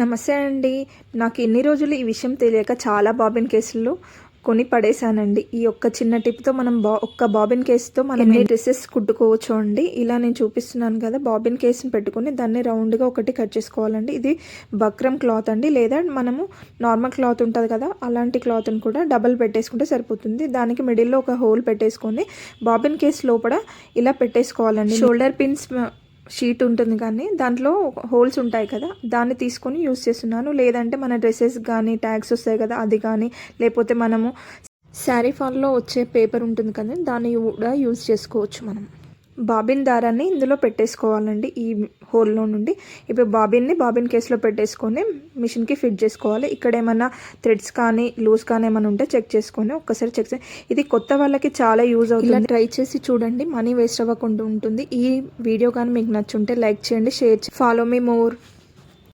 నమస్తే అండి. నాకు ఎన్ని రోజులు ఈ విషయం తెలియక చాలా బాబిన్ కేసులు కొని పడేశానండి. ఈ ఒక్క చిన్న టిప్తో మనం బా ఒక్క బాబిన్ కేసుతో మనం ఎన్ని డ్రెస్సెస్ కుట్టుకోవచ్చు అండి? ఇలా నేను చూపిస్తున్నాను కదా బాబిన్ కేసుని పెట్టుకొని దాన్ని రౌండ్గా ఒకటి కట్ చేసుకోవాలండి. ఇది బక్రం క్లాత్ అండి. లేదా మనము నార్మల్ క్లాత్ ఉంటుంది కదా అలాంటి క్లాత్ని కూడా డబల్ పెట్టేసుకుంటే సరిపోతుంది. దానికి మిడిల్లో ఒక హోల్ పెట్టేసుకొని బాబిన్ కేస్ లోపల ఇలా పెట్టేసుకోవాలండి. షోల్డర్ పిన్స్ షీట్ ఉంటుంది కానీ దాంట్లో హోల్స్ ఉంటాయి కదా దాన్ని తీసుకొని యూస్ చేస్తున్నాను. లేదంటే మన డ్రెస్సెస్ కానీ ట్యాగ్స్ వస్తాయి కదా అది కానీ లేకపోతే మనము శారీ ఫాల్లో వచ్చే పేపర్ ఉంటుంది కదా దాన్ని కూడా యూజ్ చేసుకోవచ్చు మనం. బాబిన్ దారాన్ని ఇందులో పెట్టేసుకోవాలండి ఈ హోల్లో నుండి. ఇప్పుడు బాబిన్ని బాబిన్ కేసులో పెట్టేసుకొని మిషన్కి ఫిట్ చేసుకోవాలి. ఇక్కడ ఏమైనా థ్రెడ్స్ కానీ లూజ్ కానీ ఏమైనా ఉంటే చెక్ చేసుకొని ఒక్కసారి చెక్ చే ఇది కొత్త వాళ్ళకి చాలా యూజ్ అవుతుంది. ట్రై చేసి చూడండి మనీ వేస్ట్ అవ్వకుండా ఉంటుంది. ఈ వీడియో కానీ మీకు నచ్చుంటే లైక్ చేయండి షేర్ ఫాలో మీ మోర్.